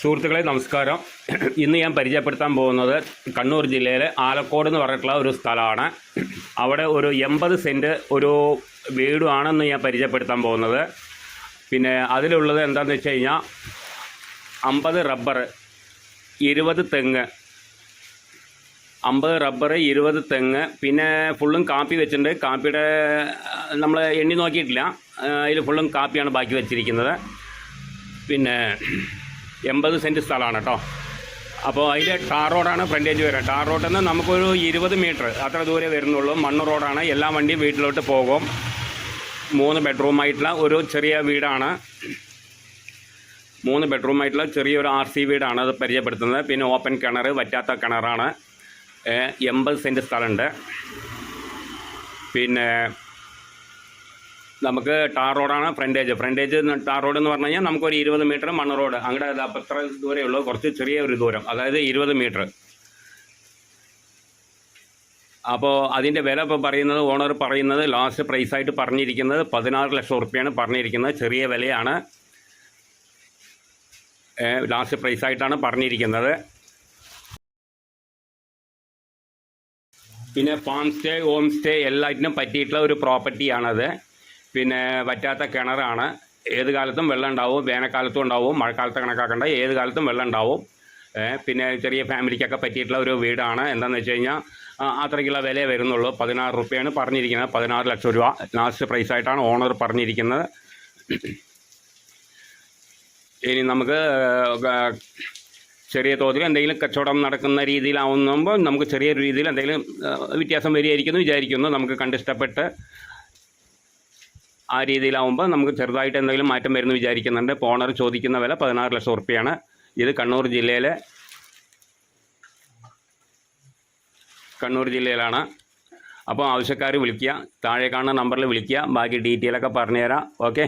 സുഹൃത്തുക്കളെ നമസ്കാരം. ഇന്ന് ഞാൻ പരിചയപ്പെടുത്താൻ പോകുന്നത് കണ്ണൂർ ജില്ലയിലെ ആലക്കോട് എന്ന് പറഞ്ഞിട്ടുള്ള ഒരു സ്ഥലമാണ്. അവിടെ ഒരു എൺപത് സെന്റ് ഒരു വീടുമാണെന്ന് ഞാൻ പരിചയപ്പെടുത്താൻ പോകുന്നത്. പിന്നെ അതിലുള്ളത് എന്താണെന്ന് വെച്ച് കഴിഞ്ഞാൽ അമ്പത് റബ്ബർ ഇരുപത് തെങ്ങ്. അമ്പത് റബ്ബർ ഇരുപത് തെങ്ങ്. പിന്നെ ഫുള്ളും കാപ്പി വെച്ചിട്ടുണ്ട്. കാപ്പിയുടെ നമ്മൾ എണ്ണി നോക്കിയിട്ടില്ല. അതിൽ ഫുള്ളും കാപ്പിയാണ് ബാക്കി വെച്ചിരിക്കുന്നത്. പിന്നെ എൺപത് സെന്റ് സ്ഥലമാണ് കേട്ടോ അപ്പോൾ അതിൽ ടാർ റോഡാണ് ഫ്രണ്ടേജ് വരുന്നത് ടാർ റോഡിൽ നിന്ന് നമുക്കൊരു ഇരുപത് മീറ്റർ അത്ര ദൂരെ വരുന്നുള്ളൂ. മണ്ണ് റോഡാണ്. എല്ലാ വണ്ടിയും വീട്ടിലോട്ട് പോകും. മൂന്ന് ബെഡ്റൂമായിട്ടുള്ള ഒരു ചെറിയ വീടാണ്. മൂന്ന് ബെഡ്റൂമായിട്ടുള്ള ചെറിയൊരു ആർ സി വീടാണ് അത് പരിചയപ്പെടുത്തുന്നത്. പിന്നെ ഓപ്പൺ കിണർ വറ്റാത്ത കിണറാണ്. എൺപത് സെന്റ് സ്ഥലമുണ്ട്. പിന്നെ നമുക്ക് ടാർ റോഡാണ് ഫ്രണ്ടേജ് ഫ്രണ്ടേജ് ടാർ റോഡ് എന്ന് പറഞ്ഞു കഴിഞ്ഞാൽ നമുക്കൊരു ഇരുപത് മീറ്റർ മണ്ണ് റോഡ് അങ്ങോട്ട് അത്ര ദൂരമേ ഉള്ളൂ. കുറച്ച് ചെറിയ ഒരു ദൂരം. അതായത് ഇരുപത് മീറ്റർ അപ്പോൾ അതിന്റെ വില ഇപ്പോൾ പറയുന്നത് ഓണർ പറയുന്നത് ലാസ്റ്റ് പ്രൈസായിട്ട് പറഞ്ഞിരിക്കുന്നത് പതിനാറ് ലക്ഷം ഉറുപ്പ്യാണ് പറഞ്ഞിരിക്കുന്നത്. ചെറിയ വിലയാണ്. ലാസ്റ്റ് പ്രൈസായിട്ടാണ് പറഞ്ഞിരിക്കുന്നത്. പിന്നെ ഫാം സ്റ്റേ ഹോം സ്റ്റേ എല്ലാറ്റിനും പറ്റിയിട്ടുള്ള ഒരു പ്രോപ്പർട്ടിയാണത് പിന്നെ വറ്റാത്ത കിണറാണ്. ഏത് കാലത്തും വെള്ളം ഉണ്ടാവും വേനൽക്കാലത്തും ഉണ്ടാവും മഴക്കാലത്ത് കണക്കാക്കണ്ട. ഏത് കാലത്തും വെള്ളം ഉണ്ടാവും. പിന്നെ ചെറിയ ഫാമിലിക്കൊക്കെ പറ്റിയിട്ടുള്ള ഒരു വീടാണ്. എന്താണെന്ന് വെച്ച് കഴിഞ്ഞാൽ അത്രയ്ക്കുള്ള വില വരുന്നുള്ളൂ. പതിനാറ് റുപ്യാണ് പറഞ്ഞിരിക്കുന്നത്. പതിനാറ് ലക്ഷം രൂപ ലാസ്റ്റ് പ്രൈസായിട്ടാണ് ഓണർ പറഞ്ഞിരിക്കുന്നത്. ഇനി നമുക്ക് ചെറിയ തോതിൽ എന്തെങ്കിലും കച്ചവടം നടക്കുന്ന രീതിയിലാവുമ്പോൾ നമുക്ക് ചെറിയ രീതിയിൽ എന്തെങ്കിലും വ്യത്യാസം വരികയായിരിക്കുന്നു വിചാരിക്കുന്നു. നമുക്ക് കണ്ടിഷ്ടപ്പെട്ട് ആ രീതിയിലാവുമ്പോൾ നമുക്ക് ചെറുതായിട്ട് എന്തെങ്കിലും മാറ്റം വരുന്നു വിചാരിക്കുന്നുണ്ട്. പോണർ ചോദിക്കുന്ന വില പതിനാറ് ലക്ഷം ഉറുപ്പിയാണ്. ഇത് കണ്ണൂർ ജില്ലയിലെ കണ്ണൂർ ജില്ലയിലാണ്. അപ്പോൾ ആവശ്യക്കാർ വിളിക്കുക താഴെ കാണുന്ന നമ്പറിൽ വിളിക്കുക. ബാക്കി ഡീറ്റെയിലൊക്കെ പറഞ്ഞുതരാം. ഓക്കെ